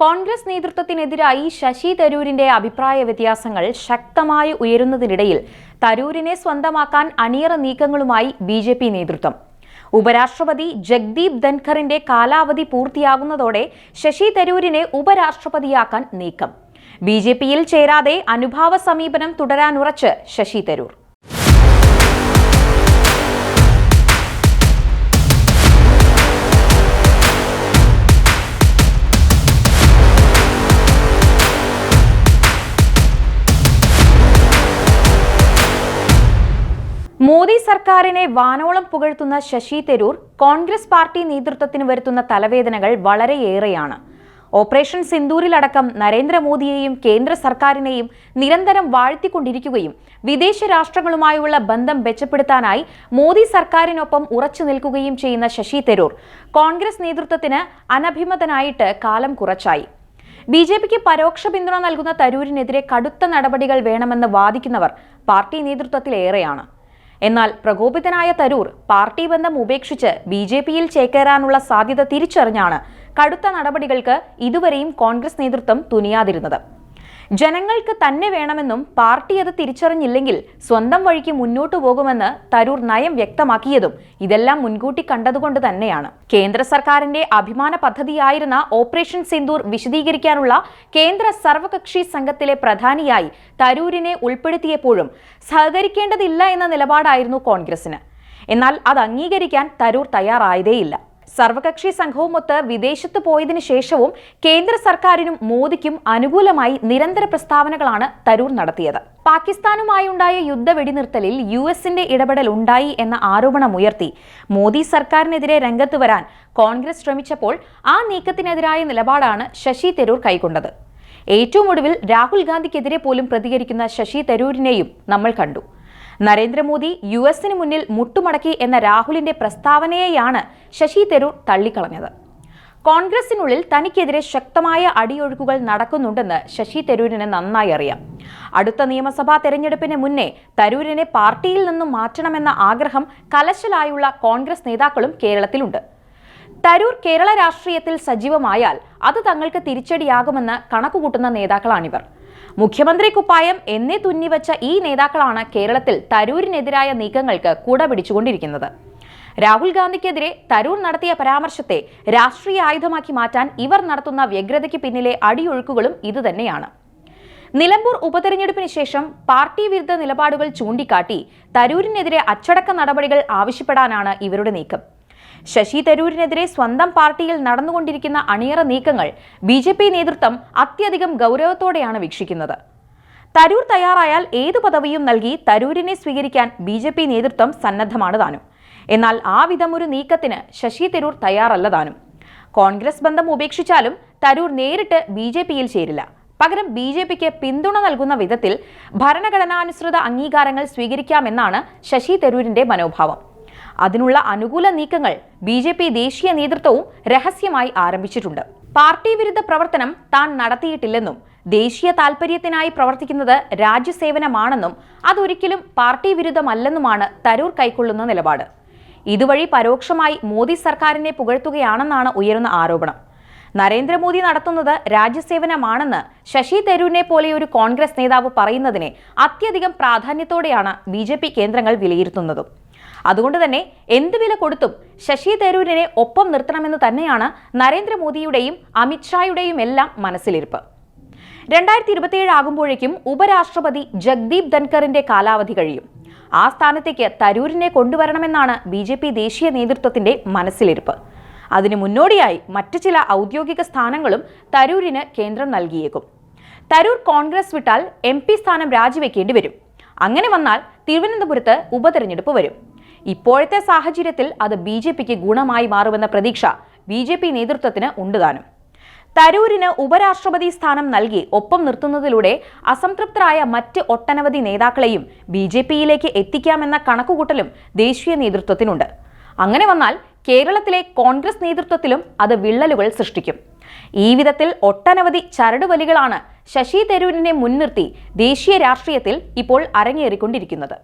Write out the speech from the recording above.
കോൺഗ്രസ് നേതൃത്വത്തിനെതിരായി ശശി തരൂരിന്റെ അഭിപ്രായ വ്യത്യാസങ്ങൾ ശക്തമായി ഉയരുന്നതിനിടയിൽ തരൂരിനെ സ്വന്തമാക്കാൻ അണിയറ നീക്കങ്ങളുമായി ബി ജെ പി നേതൃത്വം. ഉപരാഷ്ട്രപതി ജഗ്ദീപ് ധൻഖറിന്റെ കാലാവധി പൂർത്തിയാകുന്നതോടെ ശശി തരൂരിനെ ഉപരാഷ്ട്രപതിയാക്കാൻ നീക്കം. ബി ജെ പിയിൽ ചേരാതെ അനുഭാവ സമീപനം തുടരാനുറച്ച് ശശി തരൂർ. മോദി സർക്കാരിനെ വാനോളം പുകഴ്ത്തുന്ന ശശി തരൂർ കോൺഗ്രസ് പാർട്ടി നേതൃത്വത്തിന് വരുത്തുന്ന തലവേദനകൾ വളരെയേറെയാണ്. ഓപ്പറേഷൻ സിന്ദൂരിലടക്കം നരേന്ദ്രമോദിയെയും കേന്ദ്ര സർക്കാരിനെയും നിരന്തരം വാഴ്ത്തിക്കൊണ്ടിരിക്കുകയും വിദേശ രാഷ്ട്രങ്ങളുമായുള്ള ബന്ധം മെച്ചപ്പെടുത്താനായി മോദി സർക്കാരിനൊപ്പം ഉറച്ചു നിൽക്കുകയും ചെയ്യുന്ന ശശി തരൂർ കോൺഗ്രസ് നേതൃത്വത്തിന് അനഭിമതനായിട്ട് കാലം കുറച്ചായി. ബി ജെ പിക്ക് പരോക്ഷ പിന്തുണ നൽകുന്ന തരൂരിനെതിരെ കടുത്ത നടപടികൾ വേണമെന്ന് വാദിക്കുന്നവർ പാർട്ടി നേതൃത്വത്തിലേറെയാണ്. എന്നാൽ പ്രകോപിതനായ തരൂർ പാർട്ടി ബന്ധം ഉപേക്ഷിച്ച് ബി ജെ പിയിൽ ചേക്കേറാനുള്ള സാധ്യത തിരിച്ചറിഞ്ഞാണ് കടുത്ത നടപടികൾക്ക് ഇതുവരെയും കോൺഗ്രസ് നേതൃത്വം തുനിയാതിരുന്നത്. ജനങ്ങൾക്ക് തന്നെ വേണമെന്നും പാർട്ടി അത് തിരിച്ചറിഞ്ഞില്ലെങ്കിൽ സ്വന്തം വഴിക്ക് മുന്നോട്ടു പോകുമെന്ന് തരൂർ നയം വ്യക്തമാക്കിയതും ഇതെല്ലാം മുൻകൂട്ടി കണ്ടതുകൊണ്ട് തന്നെയാണ്. കേന്ദ്ര സർക്കാരിന്റെ അഭിമാന പദ്ധതിയായിരുന്ന ഓപ്പറേഷൻ സിന്ദൂർ വിശദീകരിക്കാനുള്ള കേന്ദ്ര സർവകക്ഷി സംഘത്തിലെ പ്രധാനിയായി തരൂരിനെ ഉൾപ്പെടുത്തിയപ്പോഴും സഹകരിക്കേണ്ടതില്ല എന്ന നിലപാടായിരുന്നു കോൺഗ്രസിന് എന്നാൽ അത് അംഗീകരിക്കാൻ തരൂർ തയ്യാറായതേയില്ല. സർവകക്ഷി സംഘവുമൊത്ത് വിദേശത്ത് പോയതിനു ശേഷവും കേന്ദ്ര സർക്കാരിനും മോദിക്കും അനുകൂലമായി നിരന്തര പ്രസ്താവനകളാണ് തരൂർ നടത്തിയത്. പാകിസ്ഥാനുമായുണ്ടായ യുദ്ധ വെടിനിർത്തലിൽ യു എസിന്റെ ഇടപെടൽ ഉണ്ടായി എന്ന ആരോപണമുയർത്തി മോദി സർക്കാരിനെതിരെ രംഗത്ത് വരാൻ കോൺഗ്രസ് ശ്രമിച്ചപ്പോൾ ആ നീക്കത്തിനെതിരായ നിലപാടാണ് ശശി തരൂർ കൈക്കൊണ്ടത്. ഏറ്റവും ഒടുവിൽ രാഹുൽ ഗാന്ധിക്കെതിരെ പോലും പ്രതികരിക്കുന്ന ശശി തരൂരിനെയും നമ്മൾ കണ്ടു. നരേന്ദ്രമോദി യു എസിന് മുന്നിൽ മുട്ടുമടക്കി എന്ന രാഹുലിന്റെ പ്രസ്താവനയെയാണ് ശശി തരൂർ തള്ളിക്കളഞ്ഞത്. കോൺഗ്രസിനുള്ളിൽ തനിക്കെതിരെ ശക്തമായ അടിയൊഴുക്കുകൾ നടക്കുന്നുണ്ടെന്ന് ശശി തരൂരിന് നന്നായി അറിയാം. അടുത്ത നിയമസഭാ തെരഞ്ഞെടുപ്പിന് മുന്നേ തരൂരിനെ പാർട്ടിയിൽ നിന്നും മാറ്റണമെന്ന ആഗ്രഹം കലശലായുള്ള കോൺഗ്രസ് നേതാക്കളും കേരളത്തിലുണ്ട്. തരൂർ കേരള രാഷ്ട്രീയത്തിൽ സജീവമായാൽ അത് തങ്ങൾക്ക് തിരിച്ചടിയാകുമെന്ന് കണക്കുകൂട്ടുന്ന നേതാക്കളാണിവർ. മുഖ്യമന്ത്രി കുപ്പായം എന്നേ തുന്നിവച്ച ഈ നേതാക്കളാണ് കേരളത്തിൽ തരൂരിനെതിരായ നീക്കങ്ങൾക്ക് കുട പിടിച്ചുകൊണ്ടിരിക്കുന്നത്. രാഹുൽ ഗാന്ധിക്കെതിരെ തരൂർ നടത്തിയ പരാമർശത്തെ രാഷ്ട്രീയ ആയുധമാക്കി മാറ്റാൻ ഇവർ നടത്തുന്ന വ്യഗ്രതയ്ക്ക് പിന്നിലെ അടിയൊഴുക്കുകളും ഇതുതന്നെയാണ്. നിലമ്പൂർ ഉപതെരഞ്ഞെടുപ്പിന് ശേഷം പാർട്ടി വിരുദ്ധ നിലപാടുകൾ ചൂണ്ടിക്കാട്ടി തരൂരിനെതിരെ അച്ചടക്ക നടപടികൾ ആവശ്യപ്പെടാനാണ് ഇവരുടെ നീക്കം. ശശി തരൂരിനെതിരെ സ്വന്തം പാർട്ടിയിൽ നടന്നുകൊണ്ടിരിക്കുന്ന അണിയറ നീക്കങ്ങൾ ബി ജെ പി നേതൃത്വം അത്യധികം ഗൗരവത്തോടെയാണ് വീക്ഷിക്കുന്നത്. തരൂർ തയ്യാറായാൽ ഏതു പദവിയും നൽകി തരൂരിനെ സ്വീകരിക്കാൻ ബി ജെ പി നേതൃത്വം സന്നദ്ധമാണ് താനും. എന്നാൽ ആ വിധമൊരു നീക്കത്തിന് ശശി തരൂർ തയ്യാറല്ല താനും. കോൺഗ്രസ് ബന്ധം ഉപേക്ഷിച്ചാലും തരൂർ നേരിട്ട് ബി ജെ പിയിൽ ചേരില്ല. പകരം ബി ജെ പിക്ക് പിന്തുണ നൽകുന്ന വിധത്തിൽ ഭരണഘടനാനുസൃത അംഗീകാരങ്ങൾ സ്വീകരിക്കാമെന്നാണ് ശശി തരൂരിന്റെ മനോഭാവം. അതിനുള്ള അനുകൂല നീക്കങ്ങൾ ബി ജെ പി ദേശീയ നേതൃത്വവും രഹസ്യമായി ആരംഭിച്ചിട്ടുണ്ട്. പാർട്ടി വിരുദ്ധ പ്രവർത്തനം താൻ നടത്തിയിട്ടില്ലെന്നും ദേശീയ താൽപര്യത്തിനായി പ്രവർത്തിക്കുന്നത് രാജ്യസേവനമാണെന്നും അതൊരിക്കലും പാർട്ടി വിരുദ്ധമല്ലെന്നുമാണ് തരൂർ കൈക്കൊള്ളുന്ന നിലപാട്. ഇതുവഴി പരോക്ഷമായി മോദി സർക്കാരിനെ പുകഴ്ത്തുകയാണെന്നാണ് ഉയരുന്ന ആരോപണം. നരേന്ദ്രമോദി നടത്തുന്നത് രാജ്യസേവനമാണെന്ന് ശശി തരൂരിനെ പോലെ ഒരു കോൺഗ്രസ് നേതാവ് പറയുന്നതിനെ അത്യധികം പ്രാധാന്യത്തോടെയാണ് ബി കേന്ദ്രങ്ങൾ വിലയിരുത്തുന്നതും. അതുകൊണ്ട് തന്നെ എന്ത് വില കൊടുത്തും ശശി തരൂരിനെ ഒപ്പം നിർത്തണമെന്ന് തന്നെയാണ് നരേന്ദ്രമോദിയുടെയും അമിത്ഷായുടെയും എല്ലാം മനസ്സിലിരിപ്പ്. രണ്ടായിരത്തി ഇരുപത്തിയേഴ് ആകുമ്പോഴേക്കും ഉപരാഷ്ട്രപതി ജഗ്ദീപ് ധൻഖറിന്റെ കാലാവധി കഴിയും. ആ സ്ഥാനത്തേക്ക് തരൂരിനെ കൊണ്ടുവരണമെന്നാണ് ബി ജെ പി ദേശീയ നേതൃത്വത്തിന്റെ മനസ്സിലിരിപ്പ്. അതിനു മുന്നോടിയായി മറ്റു ചില ഔദ്യോഗിക സ്ഥാനങ്ങളും തരൂരിന് കേന്ദ്രം നൽകിയേക്കും. തരൂർ കോൺഗ്രസ് വിട്ടാൽ എം സ്ഥാനം രാജിവെക്കേണ്ടി വരും. അങ്ങനെ വന്നാൽ തിരുവനന്തപുരത്ത് ഉപതെരഞ്ഞെടുപ്പ് വരും. ഇപ്പോഴത്തെ സാഹചര്യത്തിൽ അത് ബി ജെ പിക്ക് ഗുണമായി മാറുമെന്ന പ്രതീക്ഷ ബി ജെ പി നേതൃത്വത്തിന് ഉണ്ടുതാനും തരൂരിന് ഉപരാഷ്ട്രപതി സ്ഥാനം നൽകി ഒപ്പം നിർത്തുന്നതിലൂടെ അസംതൃപ്തരായ മറ്റ് ഒട്ടനവധി നേതാക്കളെയും ബി ജെ പിയിലേക്ക് എത്തിക്കാമെന്ന കണക്കുകൂട്ടലും ദേശീയ നേതൃത്വത്തിനുണ്ട്. അങ്ങനെ വന്നാൽ കേരളത്തിലെ കോൺഗ്രസ് നേതൃത്വത്തിലും അത് വിള്ളലുകൾ സൃഷ്ടിക്കും. ഈ വിധത്തിൽ ഒട്ടനവധി ചരടുവലികളാണ് ശശി തരൂരിനെ മുൻനിർത്തി ദേശീയ രാഷ്ട്രീയത്തിൽ ഇപ്പോൾ അരങ്ങേറിക്കൊണ്ടിരിക്കുന്നത്.